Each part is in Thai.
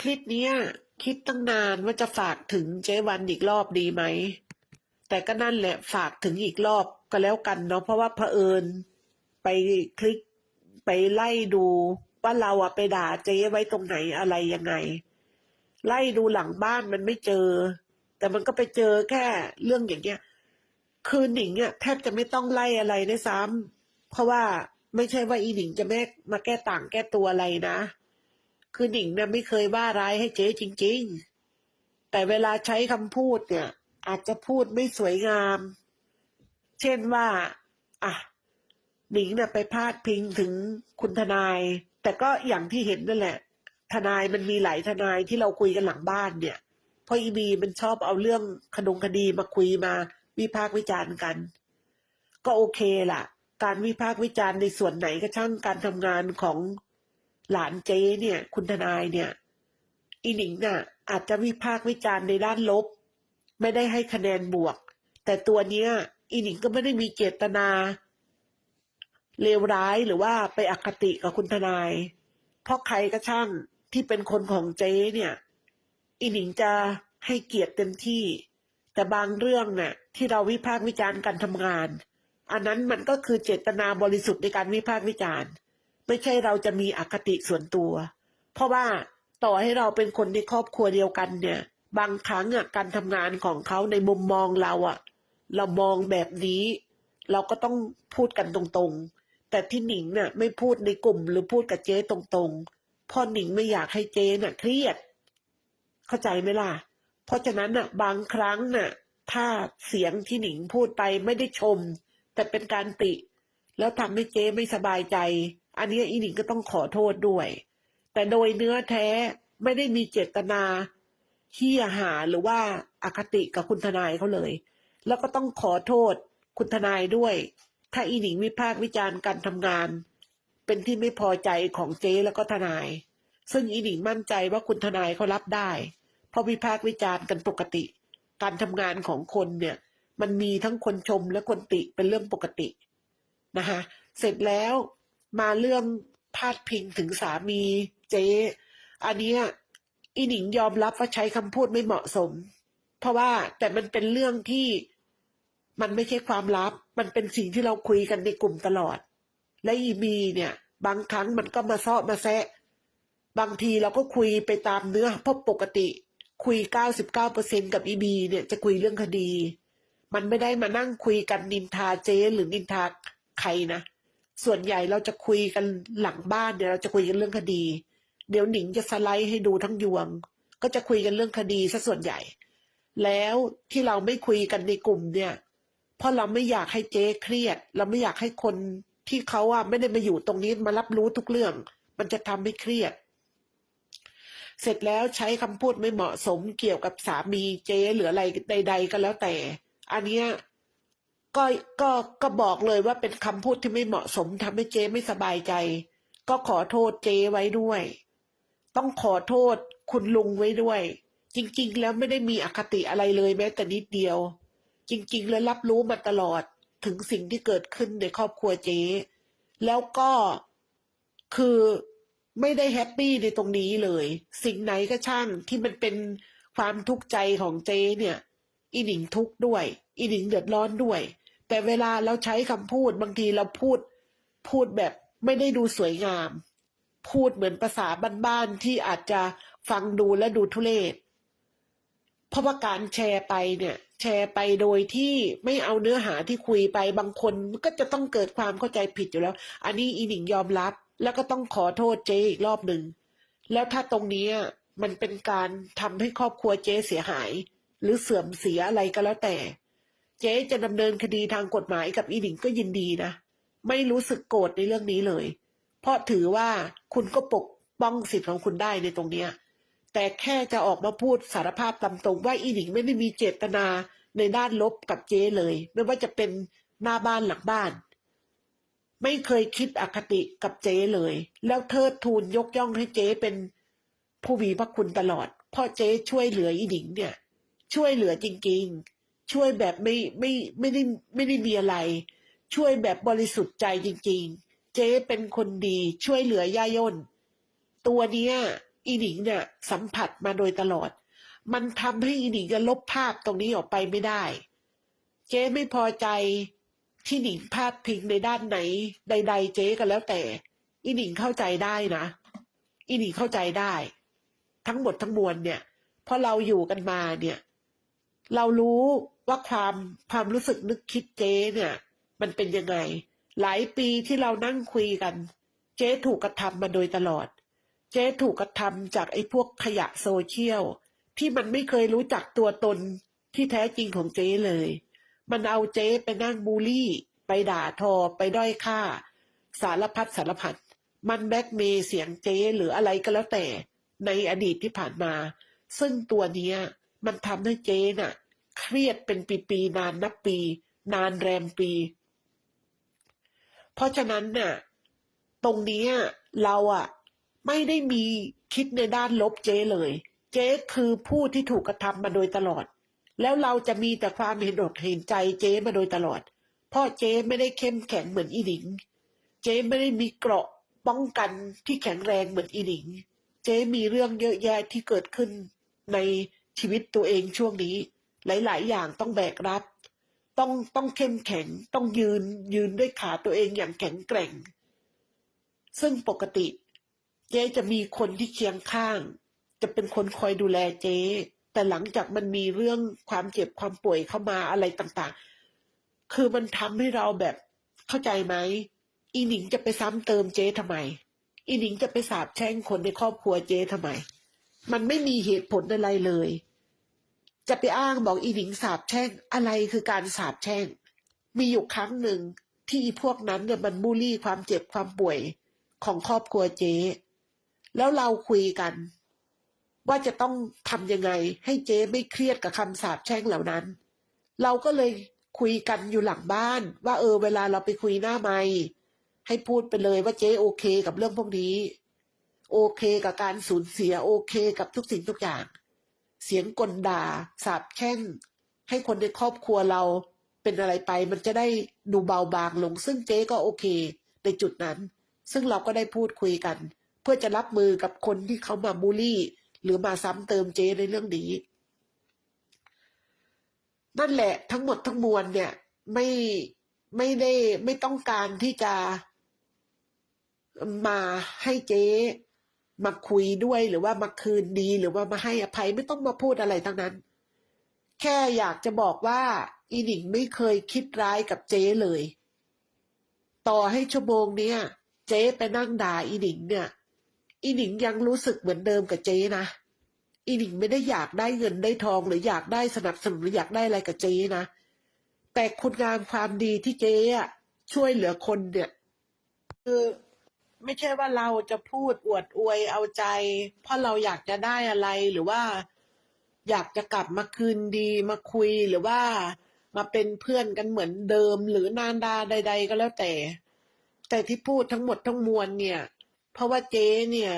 คลิปนี้คิดตั้งนานว่าจะฝากถึงเจ๊วันอีกรอบดีไหม แต่ก็นั่นแหละฝากถึงอีกรอบก็แล้วกันเนาะเพราะว่าเผอิญไปคลิกไปไล่ดูว่าเราอะไปด่าเจ๊ไว้ตรงไหนอะไรยังไง ไล่ดูหลังบ้านมันไม่เจอ แต่มันก็ไปเจอแค่เรื่องอย่างเงี้ย คือหนิงอะแทบจะไม่ต้องไล่อะไรได้วยซ้ำเพราะว่าไม่ใช่ว่าอีหนิงจะแม่มาแก้ต่างแก้ตัวอะไรนะ คือหนิงเนี่ยไม่เคยว่าร้ายให้เจ๊จริง ๆ แต่เวลาใช้คำพูดเนี่ย อาจจะพูดไม่สวยงาม เช่นว่า อะ หนิงเนี่ยไปพาดพิงถึงคุณทนาย แต่ก็อย่างที่เห็นนั่นแหละ ทนายมันมีหลายทนายที่เราคุยกันหลังบ้านเนี่ยเพราะอีบีมันชอบเอาเรื่องคดงคดีมาคุยมา วิพากษ์วิจารณ์กัน ก็โอเคล่ะ การวิพากษ์วิจารณ์ในส่วนไหนก็ช่างการทำงานของ หลานเจ๊เนี่ย คุณทนายเนี่ย อีหนิงน่ะ อาจจะวิพากษ์วิจารณ์ในด้านลบ ไม่ได้ให้คะแนนบวก แต่ตัวเนี้ย อีหนิงก็ไม่ได้มีเจตนาเลวร้ายหรือว่าไปอคติกับคุณทนาย เพราะใครก็ช่างที่เป็นคนของเจ๊เนี่ย อีหนิงจะให้เกียรติเต็มที่ แต่บางเรื่องเน่ะ ที่เราวิพากษ์วิจารณ์การทำงาน อันนั้นมันก็คือเจตนาบริสุทธิ์ในการวิพากษ์วิจารณ์ ไม่ใช่เราจะมีอคติส่วนตัว เพราะว่าต่อให้เราเป็นคนในครอบครัวเดียวกันเนี่ย บางครั้งอะการทำงานของเขาในมุมมองเราอะ เรามองแบบนี้ เราก็ต้องพูดกันตรงๆ แต่ที่หนิงเนี่ยไม่พูดในกลุ่มหรือพูดกับเจ๊ตรงๆเพราะหนิงไม่อยากให้เจ๊น่ะ เครียด เข้าใจไหมล่ะ เพราะฉะนั้นน่ะ บางครั้งน่ะ ถ้าเสียงที่หนิงพูดไปไม่ได้ชม แต่เป็นการติ แล้วทำให้เจ๊ไม่สบายใจ อันนี้อีหนิงก็ต้องขอโทษด้วย แต่โดยเนื้อแท้ไม่ได้มีเจตนาเฮียหาหรือว่าอาคติกับคุณทนายเขาเลย แล้วก็ต้องขอโทษคุณทนายด้วย ถ้าอีหนิงวิพากษ์วิจารณ์การทำงาน เป็นที่ไม่พอใจของเจ๊แล้วก็ทนาย ซึ่งอีหนิงมั่นใจว่าคุณทนายเขารับได้เพราะวิพากษ์วิจารณ์กันปกติ การทำงานของคนเนี่ย มันมีทั้งคนชมและคนติเป็นเรื่องปกตินะคะเสร็จแล้ว มาเรื่องพาดพิงถึงสามีเจ๊อันนี้อีหนิงยอมรับว่าใช้คำพูดไม่เหมาะสม เพราะว่าแต่มันเป็นเรื่องที่มันไม่ใช่ความลับ มันเป็นสิ่งที่เราคุยกันในกลุ่มตลอด และอีบีเนี่ย บางครั้งมันก็มาซ้อมาแซะ บางทีเราก็คุยไปตามเนื้อเพราะปกติ คุย 99%กับอีบีเนี่ยจะคุยเรื่องคดี มันไม่ได้มานั่งคุยกันนินทาเจ๊หรือนินทาใครนะ ส่วนใหญ่เราจะคุยกันหลังบ้านเนี่ยเราจะคุยกันเรื่องคดี เดี๋ยวหนิงจะสไลด์ให้ดูทั้งยวง ก็จะคุยกันเรื่องคดีซะส่วนใหญ่ แล้วที่เราไม่คุยกันในกลุ่มเนี่ยเพราะเราไม่อยากให้เจ๊เครียด เราไม่อยากให้คนที่เขาอะไม่ได้มาอยู่ตรงนี้มารับรู้ทุกเรื่อง มันจะทำให้เครียด เสร็จแล้วใช้คำพูดไม่เหมาะสมเกี่ยวกับสามีเจ๊หรืออะไรใด ๆ ก็แล้วแต่ อันเนี้ย ก็ก็ก็บอกเลยว่าเป็นคำพูดที่ไม่เหมาะสมทำให้เจ๊ไม่สบายใจ ก็ขอโทษเจ๊ไว้ด้วย ต้องขอโทษคุณลุงไว้ด้วย จริง ๆ แล้วไม่ได้มีอคติอะไรเลยแม้แต่นิดเดียว จริง ๆ แล้วรับรู้มาตลอดถึงสิ่งที่เกิดขึ้นในครอบครัวเจ๊ แล้วก็คือไม่ได้แฮปปี้ในตรงนี้เลย สิ่งไหนก็ช่างที่มันเป็นความทุกข์ใจของเจ๊เนี่ย อีหนิงทุกข์ด้วย อีหนิงเดือดร้อนด้วย แต่เวลาเราใช้คำพูดบางทีเราพูดพูดแบบไม่ได้ดูสวยงาม พูดเหมือนภาษาบ้านๆที่อาจจะฟังดูและดูทุเลศเพราะว่าการแชร์ไปเนี่ย แชร์ไปโดยที่ไม่เอาเนื้อหาที่คุยไปบางคนก็จะต้องเกิดความเข้าใจผิดอยู่แล้ว อันนี้อีหนิงยอมรับ แล้วก็ต้องขอโทษเจ๊อีกรอบหนึ่งแล้วถ้าตรงนี้มันเป็นการทำให้ครอบครัวเจ๊เสียหาย หรือเสื่อมเสียอะไรก็แล้วแต่ เจ๊จะดำเนินคดีทางกฎหมายกับอีหนิงก็ยินดีนะ ไม่รู้สึกโกรธในเรื่องนี้เลย เพราะถือว่าคุณก็ปกป้องสิทธิ์ของคุณได้ในตรงเนี้ย แต่แค่จะออกมาพูดสารภาพตามตรงว่าอีหนิงไม่ได้มีเจตนาในด้านลบกับเจ๊เลย ไม่ว่าจะเป็นหน้าบ้านหลังบ้าน ไม่เคยคิดอคติกับเจ๊เลย แล้วเทิดทูนยกย่องให้เจ๊เป็นผู้มีพระคุณตลอดเพ่อเจ๊ช่วยเหลืออีหนิงเนี่ย ช่วยเหลือจริง ๆ ช่วยแบบไม่ไม่ไม่ได้ไม่ได้มีอะไร ช่วยแบบบริสุทธิ์ใจจริง ๆ เจ๊เป็นคนดีช่วยเหลือย่าย่นตัวเนี้ยอีหนิงเนี่ยสัมผัสมาโดยตลอด มันทำให้อีหนิงจะลบภาพตรงนี้ออกไปไม่ได้ เจ๊ไม่พอใจที่หนิงพาดพิงในด้านไหน ใด ๆ เจ๊ก็แล้วแต่ อีหนิงเข้าใจได้นะอีหนิงเข้าใจได้ ทั้งหมดทั้งมวลเนี่ยพราะเราอยู่กันมาเนี่ย เรารู้ว่าความความรู้สึกนึกคิดเจ๊เนี่ย มันเป็นยังไง หลายปีที่เรานั่งคุยกัน เจ๊ถูกกระทำมาโดยตลอด เจ๊ถูกกระทำจากไอ้พวกขยะโซเชียลที่มันไม่เคยรู้จักตัวตนที่แท้จริงของเจ๊เลย มันเอาเจ๊ไปนั่งบูลลี่ ไปด่าทอ ไปด้อยค่า สารพัดสารพัด มันแบกเมย์เสียงเจ๊หรืออะไรก็แล้วแต่ในอดีตที่ผ่านมา ซึ่งตัวเนี้ย มันทำให้เจ๊น่ะ เครียดเป็นปีๆนานนับปี นานแรมปี เพราะฉะนั้นน่ะ ตรงนี้เราอะ ไม่ได้มีคิดในด้านลบเจ๊เลย เจ๊คือผู้ที่ถูกกระทำมาโดยตลอด แล้วเราจะมีแต่ความเห็นอกเห็นใจเจ๊มาโดยตลอด เพราะเจ๊ไม่ได้เข้มแข็งเหมือนอีหนิง เจ๊ไม่ได้มีเกราะป้องกันที่แข็งแรงเหมือนอีหนิง เจ๊มีเรื่องเยอะแยะที่เกิดขึ้นใน ชีวิตตัวเองช่วงนี้ หลาย ๆ อย่างต้องแบกรับ ต้องต้องเข้มแข็งต้องยืนยืนด้วยขาตัวเองอย่างแข็งแกร่ง ซึ่งปกติเจ๊จะมีคนที่เคียงข้าง จะเป็นคนคอยดูแลเจ๊แต่หลังจากมันมีเรื่องความเจ็บความป่วยเข้ามาอะไรต่างๆ คือมันทำให้เราแบบเข้าใจไหมอีหนิงจะไปซ้ำเติมเจ๊ทำไม อีหนิงจะไปสาบแช่งคนในครอบครัวเจ๊ทำไม มันไม่มีเหตุผลอะไรเลย จะไปอ้างบอกอีหนิงสาบแช่งอะไรคือการสาบแช่ง มีอยู่ครั้งหนึ่งที่พวกนั้นเนี่ยมันบูลลี่ความเจ็บความป่วยของครอบครัวเจ๊ แล้วเราคุยกัน ว่าจะต้องทำยังไง ให้เจ๊ไม่เครียดกับคำสาปแช่งเหล่านั้น เราก็เลยคุยกันอยู่หลังบ้าน ว่าเออเวลาเราไปคุยหน้าไมค์ให้พูดไปเลยว่าเจ๊โอเคกับเรื่องพวกนี้ โอเคกับการสูญเสียโอเคกับทุกสิ่งทุกอย่าง เสียงกลด่าสาบแช่ง ให้คนในครอบครัวเราเป็นอะไรไป มันจะได้ดูเบาบางลง ซึ่งเจ๊ก็โอเค ในจุดนั้น ซึ่งเราก็ได้พูดคุยกัน เพื่อจะรับมือกับคนที่เขามาบูลลี่ หรือมาซ้ำเติมเจ๊ในเรื่องนี้ นั่นแหละทั้งหมดทั้งมวลเนี่ยไม่ไม่ได้ไม่ต้องการที่จะมาให้เจ๊ มาคุยด้วยหรือว่ามาคืนดีหรือว่ามาให้อภัยไม่ต้องมาพูดอะไรทั้งนั้น แค่อยากจะบอกว่า อีหนิงไม่เคยคิดร้ายกับเจ๊เลย ต่อให้ชั่วโมงเนี้ยเจ๊ไปนั่งด่าอีหนิงเนี่ย อีหนิงยังรู้สึกเหมือนเดิมกับเจ๊นะอีหนิงไม่ได้อยากได้เงินได้ทองหรืออยากได้สนับสนุนหรืออยากได้อะไรกับเจ๊นะแต่คุณงามความดีที่เจ๊ช่วยเหลือคนเนี่ยคือ ไม่ใช่ว่าเราจะพูดอวดอวยเอาใจ เพราะเราอยากจะได้อะไรหรือว่า อยากจะกลับมาคืนดีมาคุยหรือว่า มาเป็นเพื่อนกันเหมือนเดิม หรือนานดาใด ๆ ก็แล้วแต่ แต่ที่พูดทั้งหมดทั้งมวลเนี่ย เพราะว่าเจ๊เนี่ย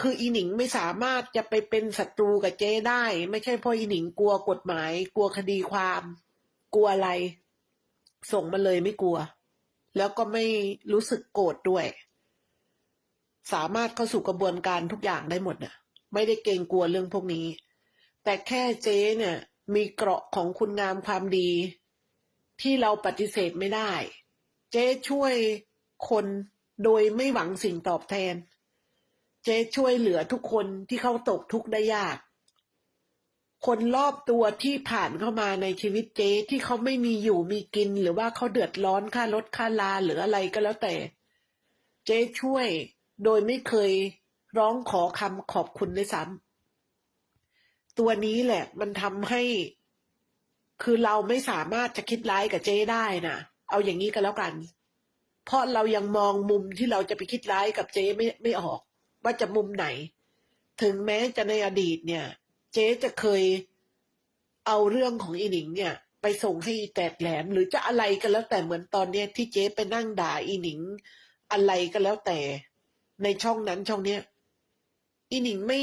คืออีหนิงไม่สามารถจะไปเป็นศัตรูกับเจ๊ได้ ไม่ใช่เพราะอีหนิงกลัวกฎหมาย กลัวคดีความ กลัวอะไร ส่งมาเลยไม่กลัว แล้วก็ไม่รู้สึกโกรธด้วย สามารถเข้าสู่กระบวนการทุกอย่างได้หมดน่ะไม่ได้เกรงกลัวเรื่องพวกนี้ แต่แค่เจ๊เนี่ย มีเกราะของคุณงามความดี ที่เราปฏิเสธไม่ได้ เจ๊ช่วยคนโดยไม่หวังสิ่งตอบแทน เจ๊ช่วยเหลือทุกคนที่เขาตกทุกข์ได้ยาก คนรอบตัวที่ผ่านเข้ามาในชีวิตเจ๊ที่เขาไม่มีอยู่มีกิน หรือว่าเขาเดือดร้อนค่ารถค่าลาหรืออะไรก็แล้วแต่ เจ๊ช่วยโดยไม่เคยร้องขอคำขอบคุณด้วยซ้ำตัวนี้แหละ มันทำให้ คือเราไม่สามารถจะคิดร้ายกับเจ๊ได้นะเอาอย่างนี้ก็แล้วกัน เพราะเรายังมองมุมที่เราจะไปคิดร้ายกับเจ๊ไม่ไม่ออก ว่าจะมุมไหน ถึงแม้จะในอดีตเนี่ย เจ๊จะเคยเอาเรื่องของอีหนิงเนี่ย ไปส่งให้อีแตดแหลม หรือจะอะไรก็แล้วแต่เหมือนตอนเนี้ยที่เจ๊ไปนั่งด่าอีหนิง อะไรก็แล้วแต่ ในช่องนั้นช่องเนี้ยอีหนิงไม่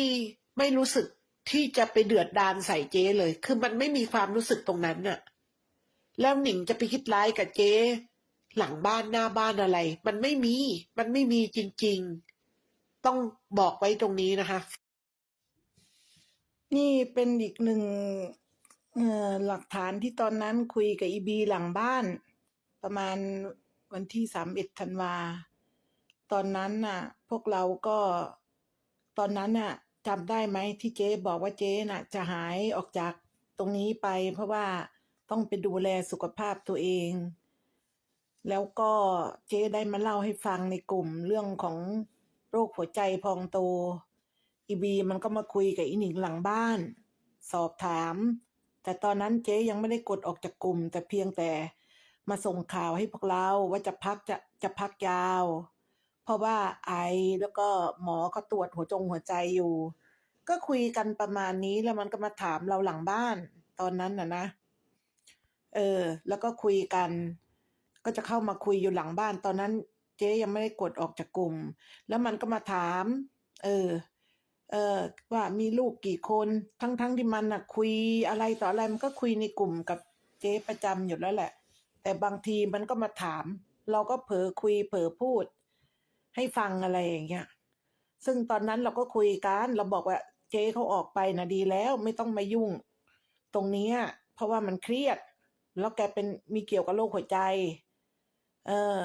ไม่รู้สึกที่จะไปเดือดดานใส่เจ๊เลย คือมันไม่มีความรู้สึกตรงนั้นน่ะ แล้วหนิงจะไปคิดร้ายกับเจ๊หลังบ้านหน้าบ้านอะไร มันไม่มี มันไม่มีจริง ๆ ต้องบอกไว้ตรงนี้นะคะ นี่เป็นอีกหนึ่งหลักฐานที่ตอนนั้นคุยกับอีบีหลังบ้าน ประมาณวันที่สามเอ็ดธันวา ตอนนั้นน่ะ พวกเราก็ตอนนั้นน่ะจำได้ไหมที่เจ๊บอกว่าเจ๊น่ะ จะหายออกจากตรงนี้ไป เพราะว่าต้องไปดูแลสุขภาพตัวเอง แล้วก็เจ๊ได้มาเล่าให้ฟังในกลุ่มเรื่องของโรคหัวใจพองโต อีบีมันก็มาคุยกับอีหนิงหลังบ้าน สอบถาม แต่ตอนนั้นเจ๊ยังไม่ได้กดออกจากกลุ่ม แต่เพียงแต่มาส่งข่าวให้พวกเราว่าจะพักจะจะพักยาว เพราะว่าไอแล้วก็หมอเขาตรวจหัวจงหัวใจอยู่ ก็คุยกันประมาณนี้แล้วมันก็มาถามเราหลังบ้าน ตอนนั้นน่ะนะ เออ แล้วก็คุยกัน ก็จะเข้ามาคุยอยู่หลังบ้าน ตอนนั้น เจ๊ยังไม่ได้กดออกจากกลุ่ม แล้วมันก็มาถาม เออ เออว่ามีลูกกี่คนทั้งๆทที่มันน่ะคุยอะไรต่ออะไรมันก็คุยในกลุ่มกับเจ๊ประจำอยู่แล้วแหละ แต่บางทีมันก็มาถาม เราก็เผลอคุยเผลอพูด ให้ฟังอะไรอย่างเงี้ยซึ่งตอนนั้นเราก็คุยกันเราบอกว่าเจ๊เขาออกไปนะดีแล้วไม่ต้องมายุ่ง ตรงนี้เพราะว่ามันเครียด แล้วแกเป็นมีเกี่ยวกับโรคหัวใจ เออ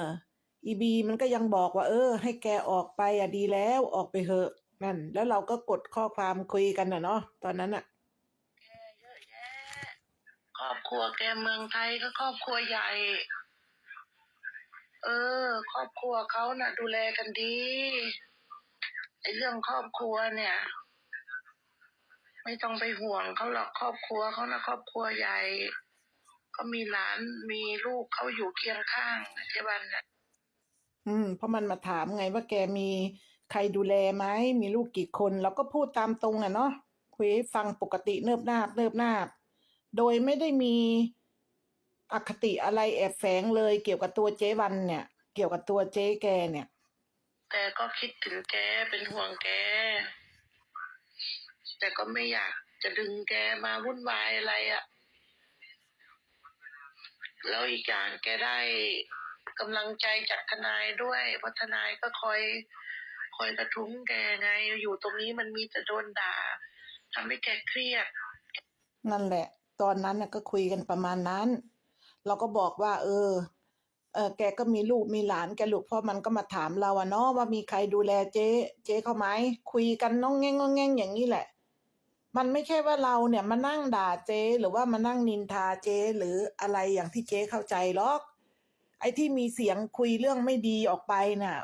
อีบีมันก็ยังบอกว่า เออ ให้แกออกไปอะดีแล้วออกไปเถอะ นั่น แล้วเราก็กดข้อความคุยกันน่ะเนาะตอนนั้นอะเยอะแยะครอบครัวแกเมืองไทยก็ครอบครัวใหญ่ เออ ครอบครัวเขาน่ะ ดูแลกันดีไอ้เรื่องครอบครัวเนี่ย ไม่ต้องไปห่วงเขาหรอกครอบครัวเขานะครอบครัวใหญ่ ก็มีหลานมีลูกเขาอยู่เคียงข้างเจวันน่ะ อืมเพราะมันมาถามไงว่าแกมี ใครดูแลไหมมีลูกกี่คนเราก็พูดตามตรงอะเนาะคุยให้ฟังปกติเนิบนาบเนิบนาบ โดยไม่ได้มีอคติอะไรแอบแฝงเลยเกี่ยวกับตัวเจ๊วันเนี่ย เกี่ยวกับตัวเจ๊แกเนี่ย แต่ก็คิดถึงแกเป็นห่วงแก แต่ก็ไม่อยากจะดึงแกมาวุ่นวายอะไรอะ่ะ แล้วอีกอย่างแกได้กำลังใจจากทนายด้วยเพราะทนายก็คอย คอยกระทุ้งแกไง อยู่ตรงนี้มันมีแต่โดนด่าทำให้แกเครียด นั่นแหละ ตอนนั้นน่ะก็คุยกันประมาณนั้น เราก็บอกว่า เออ เออแกก็มีลูกมีหลานแกลูกพราะมันก็มาถามเราอะเนาะว่ามีใครดูแลเจ๊เจ๊เขาไหมคุยกันน้องแง่งน้องแง่งอย่างนี้แหละ มันไม่ใช่ว่าเราเนี่ยมานั่งด่าเจ๊หรือว่ามานั่งนินทาเจ๊หรืออะไรอย่างที่เจ๊เข้าใจหรอกไอ้ที่มีเสียงคุยเรื่องไม่ดีออกไปน่ะ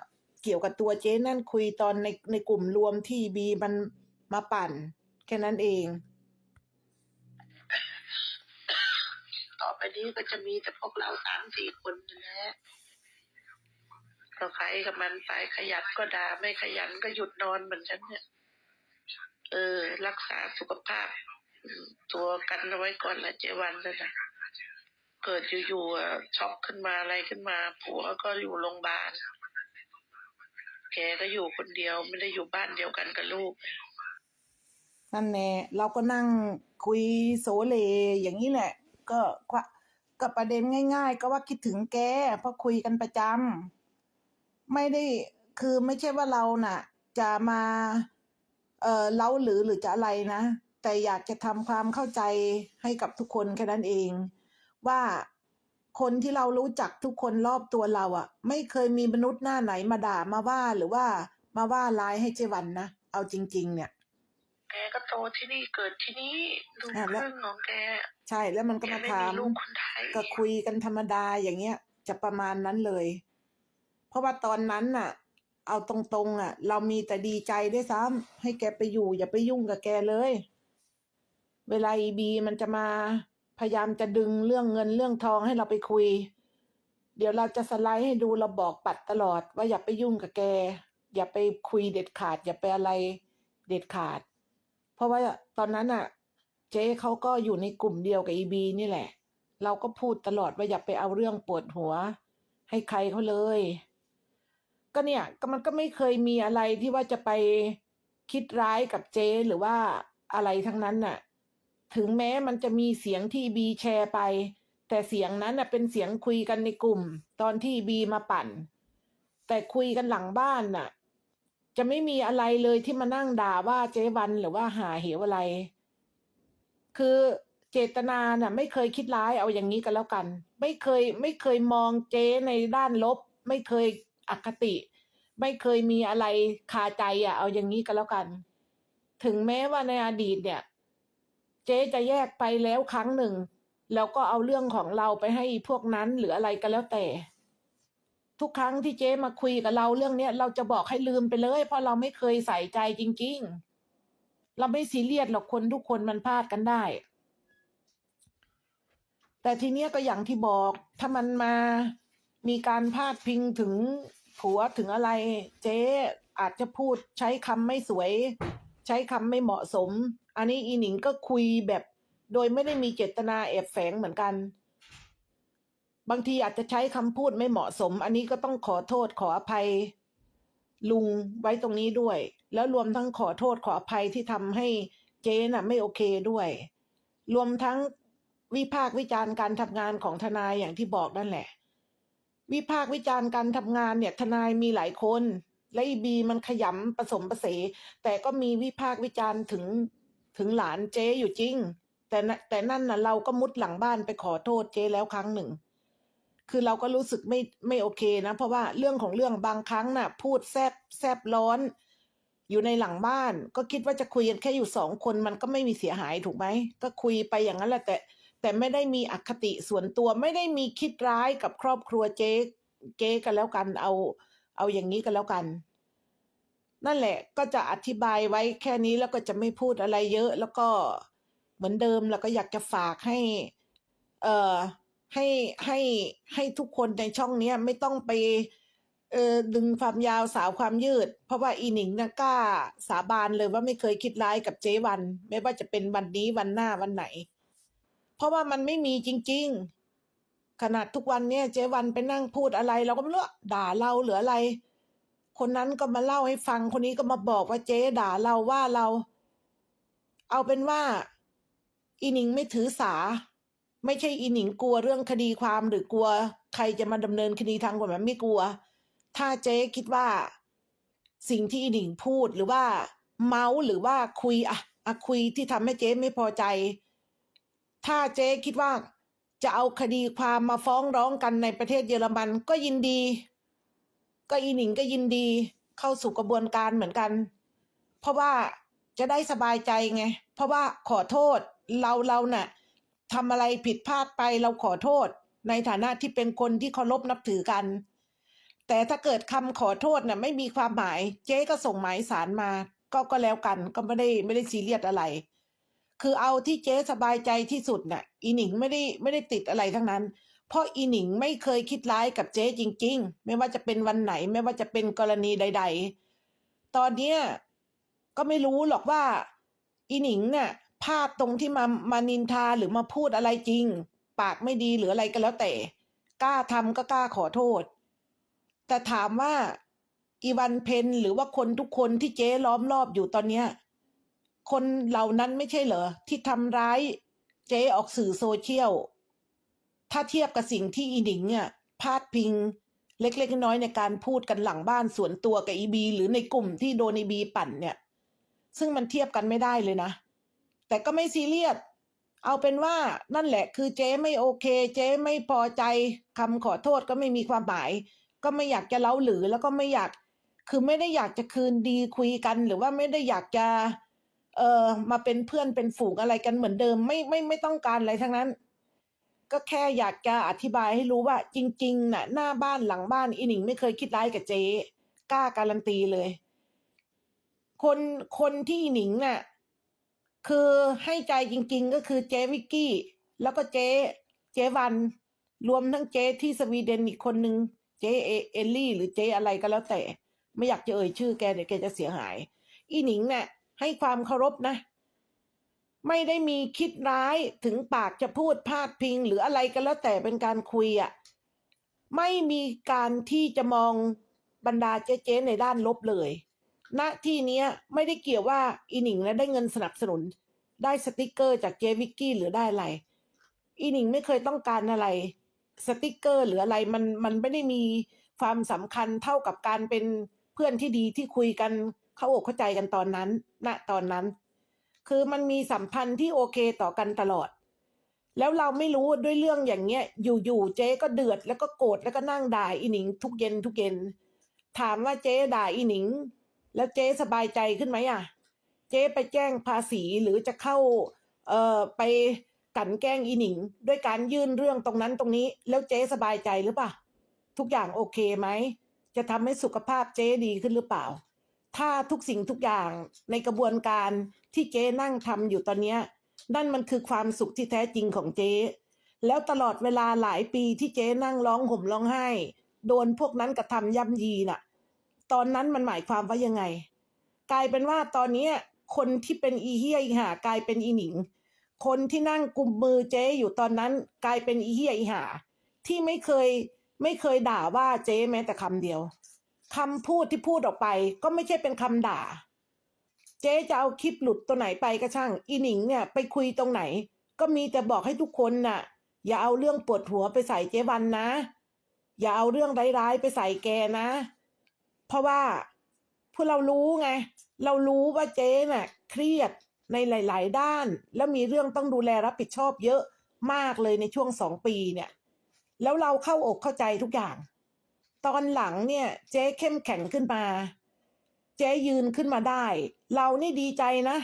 เกี่ยวกับตัวเจ๊นั่นคุยตอนในในกลุ่มรวมที่บีมันมาปั่น แค่นั้นเอง ต่อไปนี้ก็จะมีแต่พวกเราสามสี่คนนั่นแหละก็ใครกับมันไปขยันก็ด่าไม่ขยันก็หยุดนอนเหมือนฉันเนี่ย เออ รักษาสุขภาพ ตัวกันเอาไว้ก่อนละเจวันนั่นนะเกิดอยู่ๆช็อกขึ้นมาอะไรขึ้นมา ผัวก็อยู่โรงพยาบาล แกก็อยู่คนเดียวไม่ได้อยู่บ้านเดียวกันกับลูก นั่นแน่เราก็นั่งคุยโสเลอย่างนี้แหละ ก็ก็ก็ประเด็นง่าย ๆ ก็ว่าคิดถึงแกเพราะคุยกันประจำไม่ได้คือไม่ใช่ว่าเราน่ะ จะมา เออเล้าหรือหรือจะอะไรนะ แต่อยากจะทำความเข้าใจให้กับทุกคนแค่นั้นเอง ว่า คนที่เรารู้จักทุกคนรอบตัวเราอะ่ะ ไม่เคยมีมนุษย์หน้าไหนมาด่ามาว่าหรือว่ามาว่าร้ายให้เจวันนะเอาจริง ๆ เนี่ยแกก็โตที่นี่เกิดที่นี่ลูกอะคแล้วรึ่งของแกใช่แล้วมันก็แกมาไม่ถามีมลูกคนไทยก็คุยกันธรรมดาอย่างเงี้ย จะประมาณนั้นเลย เพราะว่าตอนนั้นน่ะ เอาตรงๆอะ เรามีแต่ดีใจด้วยซ้ำให้แกไปอยู่ อย่าไปยุ่งกับแกเลย เวลาอีบีมันจะมา พยายามจะดึงเรื่องเงินเรื่องทองให้เราไปคุย เดี๋ยวเราจะสไลด์ให้ดูเราบอกปัดตลอด ว่าอย่าไปยุ่งกับแก อย่าไปคุยเด็ดขาด อย่าไปอะไรเด็ดขาด เพราะว่าตอนนั้นอะเจ๊เขาก็อยู่ในกลุ่มเดียวกับอีบีนี่แหละ เราก็พูดตลอดว่าอย่าไปเอาเรื่องปวดหัว ให้ใครเขาเลย ก็เนี่ยก็มันก็ไม่เคยมีอะไรที่ว่าจะไปคิดร้ายกับเจ๊หรือว่าอะไรทั้งนั้นน่ะ ถึงแม้มันจะมีเสียงที่บีแชร์ไป แต่เสียงนั้นน่ะเป็นเสียงคุยกันในกลุ่ม ตอนที่บีมาปั่น แต่คุยกันหลังบ้านน่ะ จะไม่มีอะไรเลยที่มานั่งด่าว่าเจ๊วันหรือว่าหาเหวอะไร คือเจตนาน่ะ ไม่เคยคิดร้ายเอาอย่างนี้กันแล้วกัน ไม่เคยไม่เคยมองเจ๊ในด้านลบ ไม่เคยอคติ ไม่เคยมีอะไรคาใจอะ เอาอย่างนี้กันแล้วกัน ถึงแม้ว่าในอดีตเนี่ย เจ๊จะแยกไปแล้วครั้งหนึ่ง แล้วก็เอาเรื่องของเราไปให้พวกนั้นหรืออะไรก็แล้วแต่ ทุกครั้งที่เจ๊มาคุยกับเราเรื่องเนี้ยเราจะบอกให้ลืมไปเลย เพราะเราไม่เคยใส่ใจจริง ๆ เราไม่ซีเรียสหรอกคนทุกคนมันพลาดกันได้ แต่ทีเนี้ยก็อย่างที่บอกถ้ามันมามีการพาดพิงถึงผัวถึงอะไร เจ๊อาจจะพูดใช้คำไม่สวย ใช้คำไม่เหมาะสม อันนี้อีหนิงก็คุยแบบ โดยไม่ได้มีเจตนาแอบแฝงเหมือนกัน บางทีอาจจะใช้คำพูดไม่เหมาะสม อันนี้ก็ต้องขอโทษขออภัย ลุงไว้ตรงนี้ด้วย แล้วรวมทั้งขอโทษขออภัยที่ทำให้เจ๊น่ะ ไม่โอเคด้วย รวมทั้งวิพากษ์วิจารณ์การทำงานของทนายอย่างที่บอกนั่นแหละ วิพากษ์วิจารณ์การทำงานเนี่ย ทนายมีหลายคนและอีบีมันขยำผสมประเสแต่ก็มีวิพากษ์วิจารณ์ถึง ถึงหลานเจ๊อยู่จริง แต่แต่นั่นน่ะเราก็มุดหลังบ้านไปขอโทษเจ๊แล้วครั้งหนึ่ง คือเราก็รู้สึกไม่ไม่โอเคนะ เพราะว่าเรื่องของเรื่องบางครั้งน่ะ พูดแซบแซบร้อน อยู่ในหลังบ้าน ก็คิดว่าจะคุยกันแค่อยู่สองคนมันก็ไม่มีเสียหายถูกไหมก็คุยไปอย่างนั้นแหละแต่ แต่ไม่ได้มีอคติส่วนตัวไม่ได้มีคิดร้ายกับครอบครัวเจ๊เจ๊กันแล้วกันเอา เอาอย่างนี้กันแล้วกัน นั่นแหละก็จะอธิบายไว้แค่นี้แล้วก็จะไม่พูดอะไรเยอะ แล้วก็เหมือนเดิมแล้วก็อยากจะฝากให้ เอ่อให้ให้ให้ทุกคนในช่องเนี้ยไม่ต้องไปเออดึงความยาวสาวความยืด เพราะว่าอีหนิงนะกล้าสาบานเลยว่าไม่เคยคิดร้ายกับเจ๊วัน ไม่ว่าจะเป็นวันนี้วันหน้าวันไหน เพราะว่ามันไม่มีจริง ๆ ขนาดทุกวันเนี่ยเจ๊วันไปนั่งพูดอะไร เราก็ไม่รู้ด่าเราหรืออะไร คนนั้นก็มาเล่าให้ฟัง คนนี้ก็มาบอกว่าเจ๊ด่าเราว่าเรา เอาเป็นว่า อีหนิงไม่ถือสา ไม่ใช่อีหนิงกลัวเรื่องคดีความหรือกลัว ใครจะมาดำเนินคดีทางกฎหมายไม่กลัว ถ้าเจ๊คิดว่า สิ่งที่อีหนิงพูดหรือว่า เมาส์หรือว่าคุยอะอะคุยที่ทำให้เจ๊ไม่พอใจ ถ้าเจ๊คิดว่าจะเอาคดีความมาฟ้องร้องกันในประเทศเยอรมันก็ยินดี ก็อีหนิงก็ยินดีเข้าสู่กระบวนการเหมือนกัน เพราะว่าจะได้สบายใจไง เพราะว่าขอโทษเราเราเน่ะทำอะไรผิดพลาดไปเราขอโทษ ในฐานะที่เป็นคนที่เคารพนับถือกัน แต่ถ้าเกิดคำขอโทษน่ะไม่มีความหมาย เจ๊ก็ส่งหมายสารมา ก็ก็แล้วกันก็ไม่ได้ไม่ได้ซีเรียสอะไร คือเอาที่เจ๊สบายใจที่สุดน่ะ อีหนิงไม่ได้ไม่ได้ติดอะไรทั้งนั้น เพราะอีหนิงไม่เคยคิดร้ายกับเจ๊จริง ๆ ไม่ว่าจะเป็นวันไหน ไม่ว่าจะเป็นกรณีใด ๆ ตอนเนี้ยก็ไม่รู้หรอกว่า อีหนิงเนี่ยพลาดตรงที่มามานินทาหรือมาพูดอะไรจริง ปากไม่ดีหรืออะไรก็แล้วแต่ กล้าทำก็กล้าขอโทษ แต่ถามว่าอีวันเพนหรือว่าคนทุกคนที่เจ๊ล้อมรอบอยู่ตอนเนี้ยคนเหล่านั้นไม่ใช่เหรอที่ทำร้ายเจ๊ออกสื่อโซเชียล ถ้าเทียบกับสิ่งที่อีหนิงเนี่ยพาดพิง เล็กๆน้อยๆในการพูดกันหลังบ้านส่วนตัวกับอีบี หรือในกลุ่มที่โดนอีบีปั่นเนี่ย ซึ่งมันเทียบกันไม่ได้เลยนะ แต่ก็ไม่ซีเรียสเอาเป็นว่านั่นแหละ คือเจ๊ไม่โอเค เจ๊ไม่พอใจคำขอโทษก็ไม่มีความหมาย ก็ไม่อยากจะเล้าหรือแล้วก็ไม่อยาก คือไม่ได้อยากจะคืนดีคุยกัน หรือว่าไม่ได้อยากจะ เออมาเป็นเพื่อนเป็นฝูงอะไรกันเหมือนเดิม ไม่ไม่ไม่ต้องการอะไรทั้งนั้น ก็แค่อยากจะอธิบายให้รู้ว่า จริงๆน่ะ หน้าบ้านหลังบ้านอีหนิงไม่เคยคิดร้ายกับเจ๊กล้าการันตีเลย คนคนที่อีหนิงน่ะ คือให้ใจจริง ๆ ก็คือเจ๊วิกกี้ แล้วก็เจ๊เจ๊วัน รวมทั้งเจ๊ที่สวีเดนอีกคนนึงเจ๊เอเอลลี่ หรือเจ๊อะไรก็แล้วแต่ ไม่อยากจะเอ่ยชื่อแกเดี๋ยวแกจะเสียหาย อีหนิงเนี่ยให้ความเคารพนะ ไม่ได้มีคิดร้ายถึงปากจะพูดพาดพิง หรืออะไรก็แล้วแต่เป็นการคุยอะ่ะไม่มีการที่จะมองบรรดาเจ๊ๆในด้านลบเลยณที่เนี้ยไม่ได้เกี่ยวว่าอีหนิงนะได้เงินสนับสนุน ได้สติกเกอร์จากเจวิกกี้หรือได้อะไร อีหนิงไม่เคยต้องการอะไร สติกเกอร์หรืออะไรมันมันไม่ได้มีความสำคัญเท่ากับการเป็นเพื่อนที่ดีที่คุยกันเข้าอกเข้าใจกันตอนนั้นณตอนนั้น คือมันมีสัมพันธ์ที่โอเคต่อกันตลอด แล้วเราไม่รู้ด้วยเรื่องอย่างเงี้ย อยู่ๆเจ๊ก็เดือดแล้วก็โกรธแล้วก็นั่งด่าอีหนิง ทุกเย็นทุกเย็น ถามว่าเจ๊ด่าอีหนิง แล้วเจ๊สบายใจขึ้นไหมอะ เจ๊ไปแจ้งภาษีหรือจะเข้า เอ่อไปกันแกล้งอีหนิง ด้วยการยื่นเรื่องตรงนั้นตรงนี้ แล้วเจ๊สบายใจหรือเปล่าทุกอย่างโอเคไหมจะทำให้สุขภาพเจ๊ดีขึ้นหรือเปล่า ถ้าทุกสิ่งทุกอย่างในกระบวนการ ที่เจ๊นั่งทำอยู่ตอนเนี้ยนั่นมันคือความสุขที่แท้จริงของเจ๊ แล้วตลอดเวลาหลายปีที่เจ๊นั่งร้องห่มร้องไห้ โดนพวกนั้นกระทำย่ำยีน่ะ ตอนนั้นมันหมายความว่ายังไง กลายเป็นว่าตอนนี้คนที่เป็นอีเฮียอีหากลายเป็นอีหนิง คนที่นั่งกุมมือเจ๊อยู่ตอนนั้น กลายเป็นอีเฮียอีหา ที่ไม่เคยไม่เคยด่าว่าเจ๊แม้แต่คำเดียวคำพูดที่พูดออกไปก็ไม่ใช่เป็นคำด่า เจ๊จะเอาคลิปหลุดตัวไหนไปก็ช่าง อีหนิงเนี่ยไปคุยตรงไหน ก็มีแต่บอกให้ทุกคนน่ะ อย่าเอาเรื่องปวดหัวไปใส่เจ๊วันนะ อย่าเอาเรื่องร้ายๆไปใส่แกนะ เพราะว่าพวกเรารู้ไง เรารู้ว่าเจ๊น่ะ เครียดในหลาย ๆ ด้าน แล้วมีเรื่องต้องดูแลรับผิดชอบเยอะมากเลยในช่วงสองปีเนี่ย แล้วเราเข้าอกเข้าใจทุกอย่าง ตอนหลังเนี่ย เจ๊เข้มแข็งขึ้นมา เจ๊ยืนขึ้นมาได้ เรานี่ดีใจนะ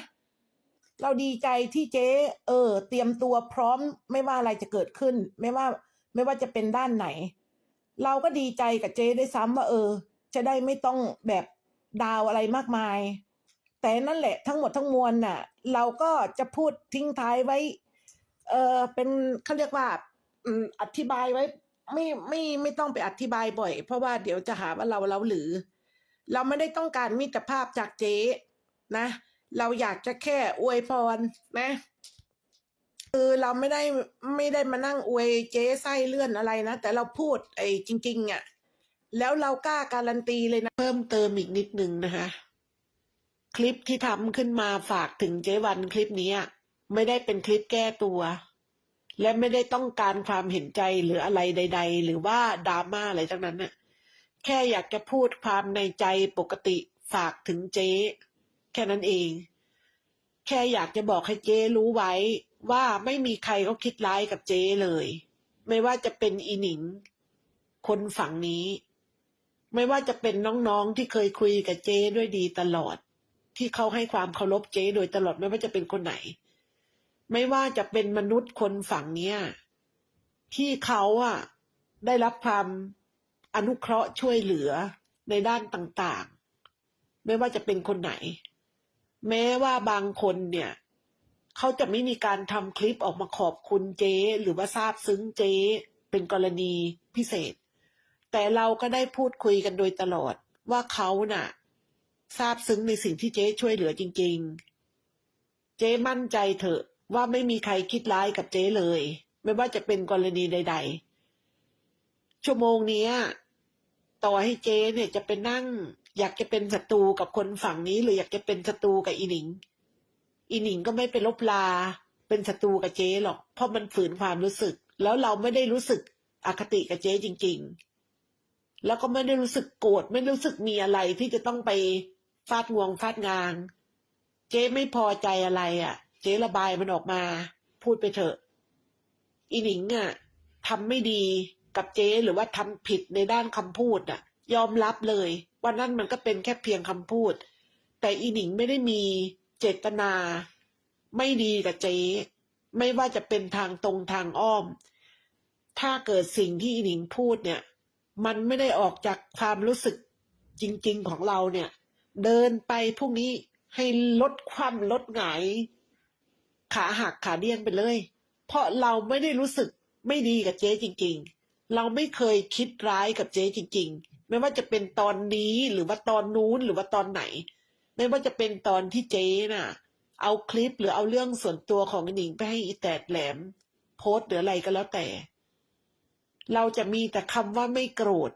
เราดีใจที่เจ๊ เออ เตรียมตัวพร้อมไม่ว่าอะไรจะเกิดขึ้น ไม่ว่า ไม่ว่าจะเป็นด้านไหน เราก็ดีใจกับเจ๊ได้วยซ้ำว่า เออ จะได้ไม่ต้องแบบดาวอะไรมากมาย แต่นั่นแหละทั้งหมดทั้งมวลน่ะ เราก็จะพูดทิ้งท้ายไว้ เออเป็นเขาเรียกว่าอืมอธิบายไว้ ไม่ไม่ไม่ต้องไปอธิบายบ่อย เพราะว่าเดี๋ยวจะหาว่าเราเราหรือ เราไม่ได้ต้องการมิตรภาพจากเจ๊นะ เราอยากจะแค่อวยพรนะคือเราไม่ได้ไม่ได้มานั่งอวยเจ๊ไส้เลื่อนอะไรนะ แต่เราพูดไอ้จริง ๆอะแล้วเรากล้าการันตีเลยนะ เพิ่มเติมอีกนิดนึงนะคะ คลิปที่ทำขึ้นมาฝากถึงเจ๊วันคลิปนี้อะไม่ได้เป็นคลิปแก้ตัว และไม่ได้ต้องการความเห็นใจหรืออะไรใด ๆ หรือว่าดราม่าอะไรทั้งนั้นน่ะ แค่อยากจะพูดความในใจปกติฝากถึงเจ๊แค่นั้นเอง แค่อยากจะบอกให้เจ๊รู้ไว้ ว่าไม่มีใครเขาคิดร้ายกับเจ๊เลย ไม่ว่าจะเป็นอีหนิง คนฝั่งนี้ ไม่ว่าจะเป็นน้องๆที่เคยคุยกับเจ๊ด้วยดีตลอด ที่เขาให้ความเคารพเจ๊โดยตลอดไม่ว่าจะเป็นคนไหน ไม่ว่าจะเป็นมนุษย์คนฝั่งเนี้ยที่เขาอะได้รับความ อนุเคราะห์ช่วยเหลือในด้านต่างๆ ไม่ว่าจะเป็นคนไหน แม้ว่าบางคนเนี่ยเขาจะไม่มีการทำคลิปออกมาขอบคุณเจ๊หรือว่าซาบซึ้งเจ๊เป็นกรณีพิเศษ แต่เราก็ได้พูดคุยกันโดยตลอดว่าเขาน่ะซาบซึ้งในสิ่งที่เจ๊ช่วยเหลือจริง ๆ เจ๊มั่นใจเถอะว่าไม่มีใครคิดร้ายกับเจ๊เลย ไม่ว่าจะเป็นกรณีใด ๆ ชั่วโมงนี้ ต่อให้เจ๊เนี่ยจะเป็นนั่ง อยากจะเป็นศัตรูกับคนฝั่งนี้ หรืออยากจะเป็นศัตรูกับอีหนิง อีหนิงก็ไม่ไปลบลา เป็นศัตรูกับเจ๊หรอก เพราะมันฝืนความรู้สึก แล้วเราไม่ได้รู้สึกอคติกับเจ๊จริง ๆ แล้วก็ไม่ได้รู้สึกโกรธไม่รู้สึกมีอะไรที่จะต้องไปฟาดงวงฟาดงาง เจ๊ไม่พอใจอะไรอะ่ะ เจ๊ระบายมันออกมา พูดไปเถอะ อีหนิงอะ่ะทำไม่ดี กับเจ๊หรือว่าทำผิดในด้านคำพูดอะ ยอมรับเลยว่านั่นมันก็เป็นแค่เพียงคำพูด แต่อีหนิงไม่ได้มีเจตนา ไม่ดีกับเจ๊ไม่ว่าจะเป็นทางตรงทางอ้อม ถ้าเกิดสิ่งที่อีหนิงพูดเนี่ย มันไม่ได้ออกจากความรู้สึกจริง ๆของเราเนี่ย เดินไปพรุ่งนี้ให้ลดความลดหงายขาหักขาเดี้ยงไปเลย เพราะเราไม่ได้รู้สึกไม่ดีกับเจ๊จริง ๆ เราไม่เคยคิดร้ายกับเจ๊จริง ๆ ไม่ว่าจะเป็นตอนนี้หรือว่าตอนนู้นหรือว่าตอนไหน ไม่ว่าจะเป็นตอนที่เจ๊น่ะ เอาคลิปหรือเอาเรื่องส่วนตัวของหนิงไปให้อีแตดแหลม โพสต์หรืออะไรก็แล้วแต่ เราจะมีแต่คำว่าไม่โกรธ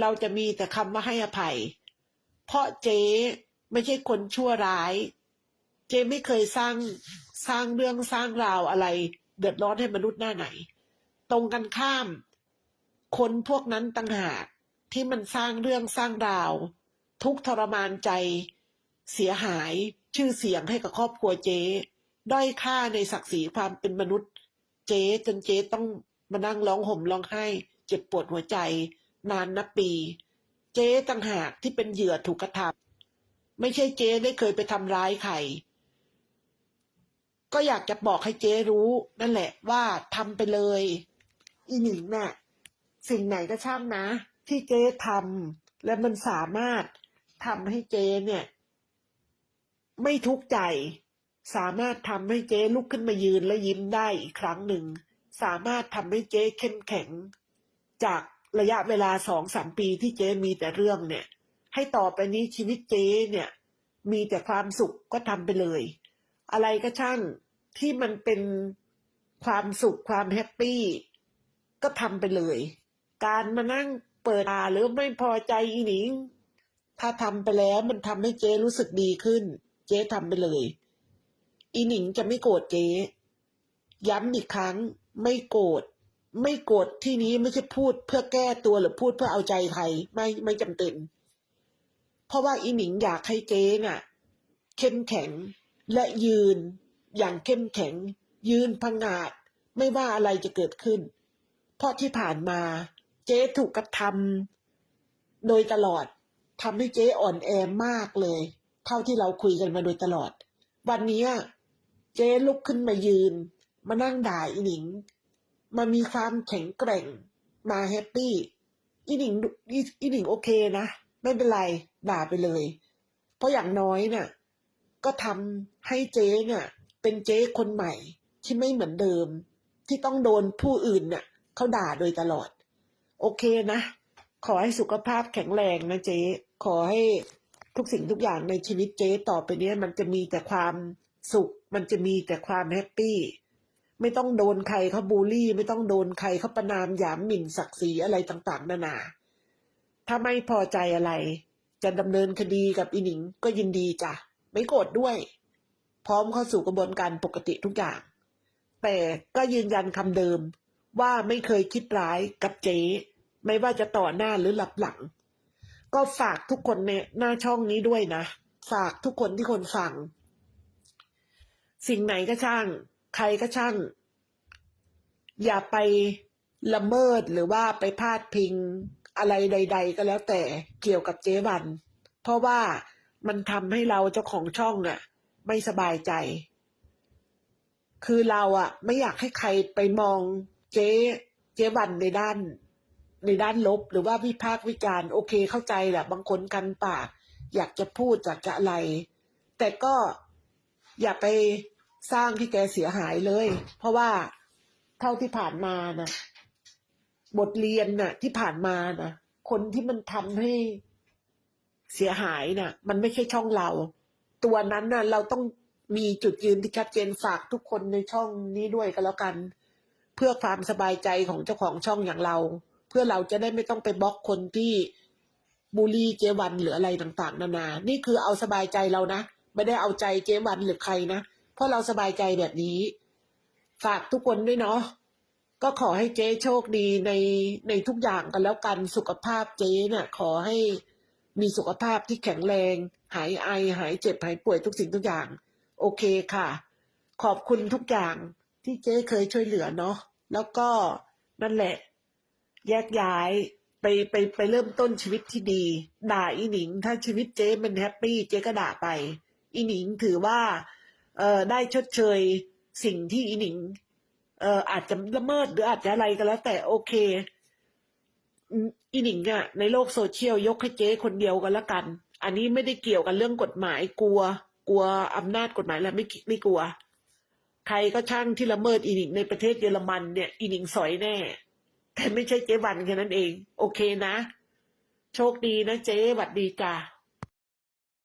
เราจะมีแต่คำว่าให้อภัย เพราะเจ๊ไม่ใช่คนชั่วร้าย เจ๊ไม่เคยสร้างสร้างเรื่องสร้างราวอะไร เดือดร้อนให้มนุษย์หน้าไหน ตรงกันข้าม คนพวกนั้นต่างหากที่มันสร้างเรื่องสร้างราว ทุกทรมานใจ เสียหายชื่อเสียงให้กับครอบครัวเจ๊ ด้อยค่าในศักดิ์ศรีความเป็นมนุษย์ เจ๊จนเจ๊ต้องมานั่งร้องห่มร้องไห้ เจ็บปวดหัวใจ นานนับปี เจ๊ต่างหากที่เป็นเหยื่อถูกกระทำไม่ใช่เจ๊ได้เคยไปทำร้ายใครก็อยากจะบอกให้เจ๊รู้ นั่นแหละว่าทำไปเลย อีหนิงน่ะ สิ่งไหนก็ช่างนะ ที่เจ๊ทำและมันสามารถทำให้เจ๊เนี่ย ไม่ทุกข์ใจ สามารถทำให้เจ๊ลุกขึ้นมายืนและยิ้มได้อีกครั้งหนึ่ง สามารถทำให้เจ๊เข้มแข็ง จากระยะเวลาสองสามปีที่เจ๊มีแต่เรื่องเนี่ย ให้ต่อไปนี้ชีวิตเจ๊เนี่ย มีแต่ความสุขก็ทำไปเลย อะไรก็ช่างที่มันเป็นความสุขความแฮปปี้ก็ทำไปเลย การมานั่งเปิดตาหรือไม่พอใจอีหนิง ถ้าทำไปแล้วมันทำให้เจ๊รู้สึกดีขึ้น เจ๊ทำไปเลย อีหนิงจะไม่โกรธเจ๊ ย้ำอีกครั้ง ไม่โกรธไม่โกรธที่นี้ไม่ใช่พูดเพื่อแก้ตัวหรือพูดเพื่อเอาใจใครไม่ไม่จำเป็น เพราะว่าอีหนิงอยากให้เจ๊น่ะ เข้มแข็งและยืน อย่างเข้มแข็ง ยืนพังงาดไม่ว่าอะไรจะเกิดขึ้น เพราะที่ผ่านมา จ๊ถูกกระทำโดยตลอดทำให้เจ๊อ่อนแอมากเลย เท่าที่เราคุยกันมาโดยตลอด วันนี้เจ๊ลุกขึ้นมายืน มานั่งด่าอีหนิง มามีความแข็งแกร่ง มาแฮปปี้อีหนิงอีหนิงโอเคนะ ไม่เป็นไรด่าไปเลย เพราะอย่างน้อยเนี่ยก็ทำให้เจ๊เนี่ยเป็นเจ๊คนใหม่ที่ไม่เหมือนเดิม ที่ต้องโดนผู้อื่นเนี่ยเขาด่าโดยตลอด โอเคนะ ขอให้สุขภาพแข็งแรงนะเจ๊ ขอให้ทุกสิ่งทุกอย่างในชีวิตเจ๊ต่อไปเนี้ยมันจะมีแต่ความสุข มันจะมีแต่ความแฮปปี้ ไม่ต้องโดนใครเขาบูลลี่ ไม่ต้องโดนใครเขาประนามหยามหมิ่นศักดิ์ศรีอะไรต่างๆ นานา ถ้าไม่พอใจอะไร จะดำเนินคดีกับอีหนิงก็ยินดีจ้ะ ไม่โกรธด้วย พร้อมเข้าสู่กระบวนการปกติทุกอย่าง แต่ก็ยืนยันคำเดิมว่าไม่เคยคิดร้ายกับเจ๊ ไม่ว่าจะต่อหน้าหรือหลับหลัง ก็ฝากทุกคนในหน้าช่องนี้ด้วยนะ ฝากทุกคนที่คนฟัง สิ่งไหนก็ช่าง ใครก็ช่าง อย่าไปละเมิดหรือว่าไปพาดพิงอะไรใด ๆ ก็แล้วแต่เกี่ยวกับเจ๊วัน เพราะว่ามันทำให้เราเจ้าของช่องน่ะ ไม่สบายใจ คือเราอะไม่อยากให้ใครไปมองเจ๊เจ๊วันในด้าน ในด้านลบหรือว่าวิพากษ์วิจารณ์โอเคเข้าใจแหละบางคนกันปากอยากจะพูดอยากจะอะไร แต่ก็อย่าไปสร้างที่แกเสียหายเลย เพราะว่าเท่าที่ผ่านมานะบทเรียนน่ะ ที่ผ่านมานะคนที่มันทำให้เสียหายน่ะ มันไม่ใช่ช่องเรา ตัวนั้นน่ะ เราต้องมีจุดยืนที่ชัดเจนฝากทุกคนในช่องนี้ด้วยกันแล้วกัน เพื่อความสบายใจของเจ้าของช่องอย่างเรา เพื่อเราจะได้ไม่ต้องไปบล็อกคนที่บูลลี่เจวันหรืออะไรต่างๆ นานา นี่คือเอาสบายใจเรานะ ไม่ได้เอาใจเจวันหรือใครนะ เพราะเราสบายใจแบบนี้ ฝากทุกคนด้วยเนาะ ก็ขอให้เจ๊โชคดีในในทุกอย่างกันแล้วกัน สุขภาพเจ๊เนี่ยขอให้มีสุขภาพที่แข็งแรง หายไอ หายเจ็บ หายป่วยทุกสิ่งทุกอย่าง โอเคค่ะ ขอบคุณทุกอย่างที่เจ๊เคยช่วยเหลือเนาะ แล้วก็นั่นแหละ แยกย้ายไปไปไปเริ่มต้นชีวิตที่ดี ด่าอีหนิง ถ้าชีวิตเจ๊มันแฮปปี้เจ๊ก็ด่าไป อีหนิงถือว่า เอ่อได้ชดเชยสิ่งที่อีหนิง เอ่ออาจจะละเมิดหรืออาจจะอะไรก็แล้ว แต่โอเค อีหนิงอะในโลกโซเชียลยกให้เจ๊คนเดียวกันละกัน อันนี้ไม่ได้เกี่ยวกับเรื่องกฎหมายกลัว กลัวอำนาจกฎหมายแล้วไม่ไม่กลัว ใครก็ช่างที่ละเมิดอีหนิงในประเทศเยอรมันเนี่ย อีหนิงสอยแน่ แต่ไม่ใช่เจ๊วันแค่นั้นเอง โอเคนะ โชคดีนะเจ๊บัดดีจ้า